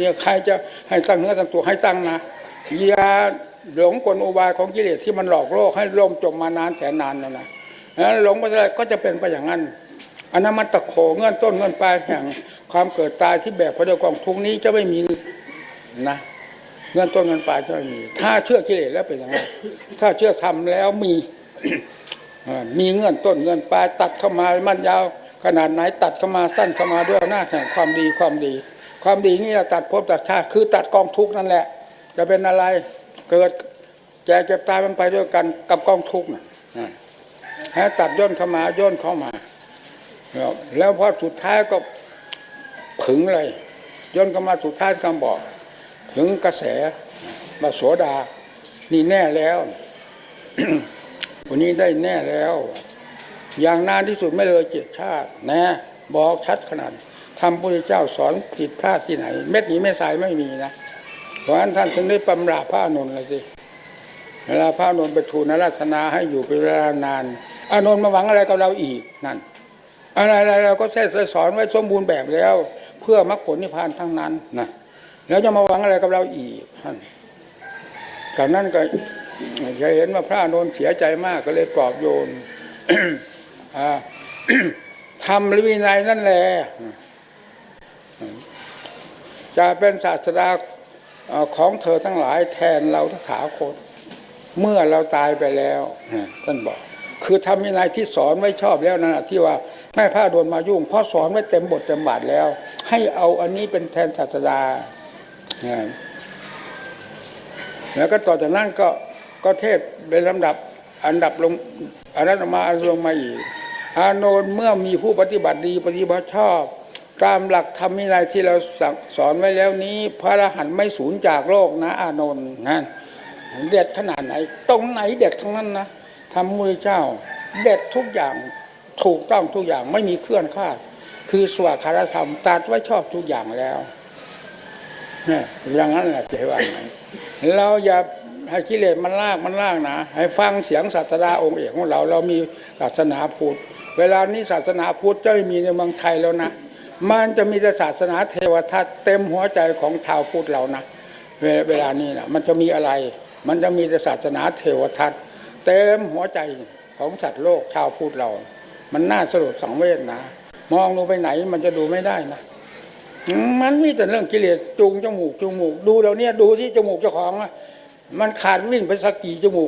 เนี่ยใครจะให้ตั้งเนื้อตั้งตัวให้ตั้งนะอย่าหลงกลอุบายของกิเลสที่มันหลอกโลกให้ล่มจมมานานแสนนานนะนะแล้วหลงไปอะไรก็จะเป็นไปอย่างนั้นอนนั้นมันตะโขเงื่อนต้นเงื่อนปลายแห่งความเกิดตายที่แบกไปด้วกองทุกนี้จะไม่มีนะเงื่อนต้นเงื่อนปลายจะไม่มี ถ้าเชื่อกิเลสแล้วเป็นอย่างนั้นถ้าเชื่อธรรมแล้วมีมีเงื่อนต้นเงื่อนปลายตัดเข้ามามันยาวขนาดไหนตัดเข้ามาสั้นเข้ามาด้วยอำนาแห่งความดีความดี ความดีนี่แหละตัดภพตัดชาติคือตัดกองทุกนั่นแหละ จะเป็นอะไรเกิดแก่เจ็บตายมันไปด้วยกันกับกองทุกข์น่ะให้ตัดย่นเข้ามาย่นเข้ามา แล้วพอสุดท้ายก็ผึงเลย ย่นเข้ามาสุดท้ายก็บอก ถึงกระแสมาโสดา นี่แน่แล้ววันนี้ได้แน่แล้ว อย่างนานที่สุดไม่เลยเจ็ดชาติแน่บอกชัดขนาด ทำพระพุทธเจ้าสอนผิดพลาดที่ไหน เม็ดหนีไม่สายไม่มีนะเพราะฉะนั้นท่านถึงได้ปำราพระอานนท์เลยสิเวลาพระอานนท์ไปทูลอาราธนาให้อยู่เป็นเวลานานอานนท์มาหวังอะไรกับเราอีกนั่น อะไรอะไรเราก็แท้สอนไว้สมบูรณ์แบบแล้ว เพื่อมรรคผลนิพพานทั้งนั้นนะแล้วจะมาหวังอะไรกับเราอีกท่านจากนั้นก็จะเห็นว่าพระอานนท์เสียใจมากก็เลยปลอบโยนทำหรือวินัยนั่นแหละ จะเป็นศาสดาของเธอทั้งหลายแทนเราทถาคตเมื่อเราตายไปแล้วท่านบอก คือทำวินัยที่สอนไว้ชอบแล้วนะที่ว่าไม่ผ้าโดนมายุ่งเพราะสอนไว้เต็มบทเต็มบาทแล้ว ให้เอาอันนี้เป็นแทนศาสดาแล้วก็ต่อจากนั้นก็ก็เทศเป็นลำดับอันดับลงอันนั้นมาอันลงมาอีกอานนท์เมื่อมีผู้ปฏิบัติดีปฏิบัติชอบ ตามหลักธรรมวินัยที่เราสสอนไว้แล้วนี้ พระอรหันต์ไม่สูญจากโลกนะอานนท์นั่นเด็ดขนาดไหน ตรงไหนเด็ดทั้งนั้นนะทำมือเจ้า เด็ดทุกอย่างถูกต้องทุกอย่างไม่มีเคลื่อนคลาด คือสวาคารธรรมตัดไว้ชอบทุกอย่างแล้วเนี่ยอย่างนั้นแหละจะให้ว่างเราอย่าให้กิเลสมันลากมันลากนะให้ฟังเสียงศาสดาองค์เอกของเรา เรามีศาสนาพุทธเวลานี้ศาสนาพุทธจะไม่มีในเมืองไทยแล้วนะ มันจะมีแต่ศาสนาเทวทัตเต็มหัวใจของชาวพุทธเรานะเวลาเวลานี้นะมันจะมีอะไร มันจะมีแต่ศาสนาเทวทัตเต็มหัวใจของสัตว์โลกชาวพุทธเรา มันน่าสลดสังเวชนะ มองลงไปไหนมันจะดูไม่ได้นะมันมีแต่เรื่องกิเลสจูงจมูกจูงมูกดูเราเนี่ยดูที่จมูกเจ้าของอะมันขาดวิ่งไปสักกี่จมูก